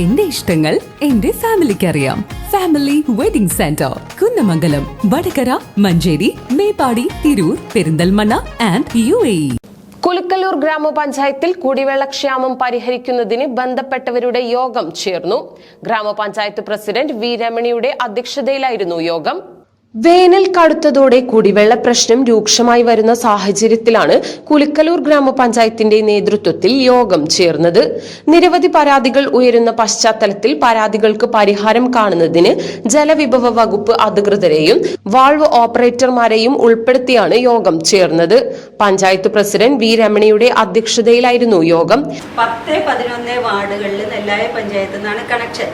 എന്റെ ഇഷ്ടങ്ങൾ എന്റെ ഫാമിലിക്ക് അറിയാം family wedding centre Kunnamangalam Vadakara Manjeri Meppadi Tirur Perinthalmanna and U A Kulukkallur ഗ്രാമപഞ്ചായത്തിൽ കുടിവെള്ളക്ഷാമം പരിഹരിക്കുന്നതിന് ബന്ധപ്പെട്ടവരുടെ യോഗം ചേർന്നു. ഗ്രാമപഞ്ചായത്ത് പ്രസിഡന്റ് വി രമണിയുടെ അധ്യക്ഷതയിലായിരുന്നു യോഗം. വേനൽ കടുത്തതോടെ കുടിവെള്ള പ്രശ്നം രൂക്ഷമായി വരുന്ന സാഹചര്യത്തിലാണ് കുലുക്കലൂർ ഗ്രാമപഞ്ചായത്തിന്റെ നേതൃത്വത്തിൽ യോഗം ചേർന്നത്. നിരവധി പരാതികൾ ഉയരുന്ന പശ്ചാത്തലത്തിൽ പരാതികൾക്ക് പരിഹാരം കാണുന്നതിന് ജലവിഭവ വകുപ്പ് അധികൃതരെയും വാൾവ് ഓപ്പറേറ്റർമാരെയും ഉൾപ്പെടുത്തിയാണ് യോഗം ചേർന്നത്. പഞ്ചായത്ത് പ്രസിഡന്റ് വി രമണിയുടെ അധ്യക്ഷതയിലായിരുന്നു യോഗം. പത്ത് പതിനൊന്ന് വാർഡുകളിൽ നെല്ലായ പഞ്ചായത്ത് നിന്നാണ് കണക്ഷൻ.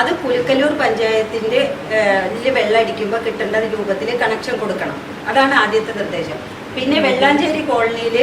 അത് കുലുക്കല്ലൂർ പഞ്ചായത്തിന്റെ ഏഹ്, വെള്ളം അടിക്കുമ്പോൾ കിട്ടേണ്ട രൂപത്തിൽ കണക്ഷൻ കൊടുക്കണം. അതാണ് ആദ്യത്തെ നിർദ്ദേശം. പിന്നെ വെള്ളാഞ്ചേരി കോളനിയിൽ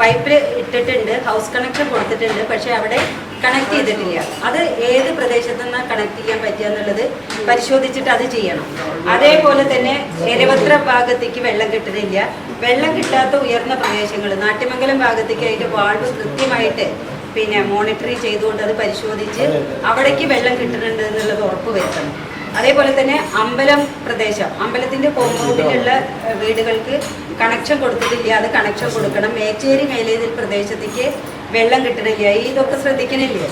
പൈപ്പ് ഇട്ടിട്ടുണ്ട് ഹൗസ് കണക്ഷൻ കൊടുത്തിട്ടുണ്ട് പക്ഷേ അവിടെ കണക്ട് ചെയ്തിട്ടില്ല. അത് ഏത് പ്രദേശത്തു നിന്നാണ് കണക്ട് ചെയ്യാൻ പറ്റുക എന്നുള്ളത് പരിശോധിച്ചിട്ട് അത് ചെയ്യണം. അതേപോലെ തന്നെ എരവത്ര ഭാഗത്തേക്ക് വെള്ളം കിട്ടുന്നില്ല. വെള്ളം കിട്ടാത്ത ഉയർന്ന പ്രദേശങ്ങൾ നാട്ടിമംഗലം ഭാഗത്തേക്ക് അതിന്റെ വാൾവ് കൃത്യമായിട്ട് പിന്നെ മോണിറ്ററി ചെയ്തുകൊണ്ട് അത് പരിശോധിച്ച് അവിടേക്ക് വെള്ളം കിട്ടുന്നുണ്ട് എന്നുള്ളത് ഉറപ്പ് വരുത്തണം. അതേപോലെ തന്നെ അമ്പലം പ്രദേശം അമ്പലത്തിന്റെ കോമ്പൗണ്ടിലുള്ള വീടുകൾക്ക് കണക്ഷൻ കൊടുത്തിട്ടില്ല. അത് കണക്ഷൻ കൊടുക്കണം. മേച്ചേരി മേലേതിൽ പ്രദേശത്തേക്ക് വെള്ളം കിട്ടണില്ല. ഇതൊക്കെ ശ്രദ്ധിക്കണില്ലേ?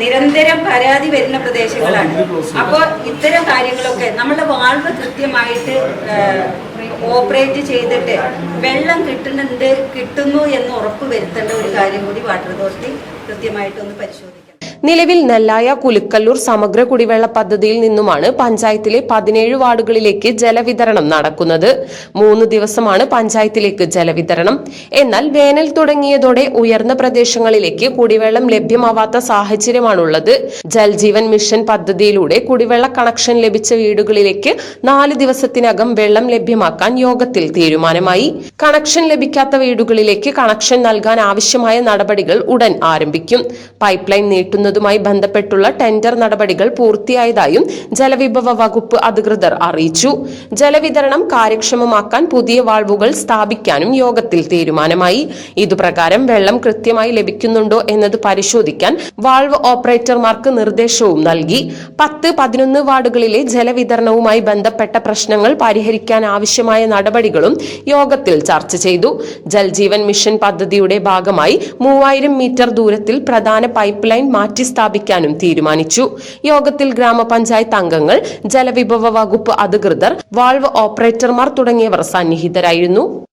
നിരന്തരം പരാതി വരുന്ന പ്രദേശങ്ങളാണ്. അപ്പോൾ ഇത്തരം കാര്യങ്ങളൊക്കെ നമ്മുടെ വാൾവ് കൃത്യമായിട്ട് ഓപ്പറേറ്റ് ചെയ്തിട്ട് വെള്ളം കിട്ടുന്നുണ്ട് കിട്ടുന്നു എന്ന് ഉറപ്പ് വരുത്തേണ്ട ഒരു കാര്യം കൂടി വാട്ടർ അതോറിറ്റി കൃത്യമായിട്ടൊന്ന് പരിശോധിക്കണം. നിലവിൽ നെല്ലായ കുലുക്കല്ലൂർ സമഗ്ര കുടിവെള്ള പദ്ധതിയിൽ നിന്നുമാണ് പഞ്ചായത്തിലെ പതിനേഴ് വാർഡുകളിലേക്ക് ജലവിതരണം നടക്കുന്നത്. മൂന്ന് ദിവസമാണ് പഞ്ചായത്തിലേക്ക് ജലവിതരണം. എന്നാൽ വേനൽ തുടങ്ങിയതോടെ ഉയർന്ന പ്രദേശങ്ങളിലേക്ക് കുടിവെള്ളം ലഭ്യമാവാത്ത സാഹചര്യമാണുള്ളത്. ജൽജീവൻ മിഷൻ പദ്ധതിയിലൂടെ കുടിവെള്ള കണക്ഷൻ ലഭിച്ച വീടുകളിലേക്ക് നാല് ദിവസത്തിനകം വെള്ളം ലഭ്യമാക്കാൻ യോഗത്തിൽ തീരുമാനമായി. കണക്ഷൻ ലഭിക്കാത്ത വീടുകളിലേക്ക് കണക്ഷൻ നൽകാൻ ആവശ്യമായ നടപടികൾ ഉടൻ ആരംഭിക്കും. പൈപ്പ് ലൈൻ നീട്ടുന്നതുമായി ബന്ധപ്പെട്ടുള്ള ടെൻഡർ നടപടികൾ പൂർത്തിയായതായും ജലവിഭവ വകുപ്പ് അധികൃതർ അറിയിച്ചു. ജലവിതരണം കാര്യക്ഷമമാക്കാൻ പുതിയ വാൾവുകൾ സ്ഥാപിക്കാനും യോഗത്തിൽ തീരുമാനമായി. ഇതുപ്രകാരം വെള്ളം കൃത്യമായി ലഭിക്കുന്നുണ്ടോ എന്നത് പരിശോധിക്കാൻ വാൾവ് ഓപ്പറേറ്റർമാർക്ക് നിർദ്ദേശവും നൽകി. പത്ത് പതിനൊന്ന് വാർഡുകളിലെ ജലവിതരണവുമായി ബന്ധപ്പെട്ട പ്രശ്നങ്ങൾ പരിഹരിക്കാൻ ആവശ്യമായ നടപടികളും യോഗത്തിൽ ചർച്ച ചെയ്തു. ജൽജീവൻ മിഷൻ പദ്ധതിയുടെ ഭാഗമായി മൂവായിരം മീറ്റർ ദൂരത്തിൽ പ്രധാന പൈപ്പ് ലൈൻ മാറ്റി സ്ഥാപിക്കാനും തീരുമാനിച്ചു. യോഗത്തിൽ ഗ്രാമപഞ്ചായത്ത് അംഗങ്ങൾ ജലവിഭവ വകുപ്പ് അധികൃതർ വാൾവ് ഓപ്പറേറ്റർമാർ തുടങ്ങിയവർ സന്നിഹിതരായിരുന്നു.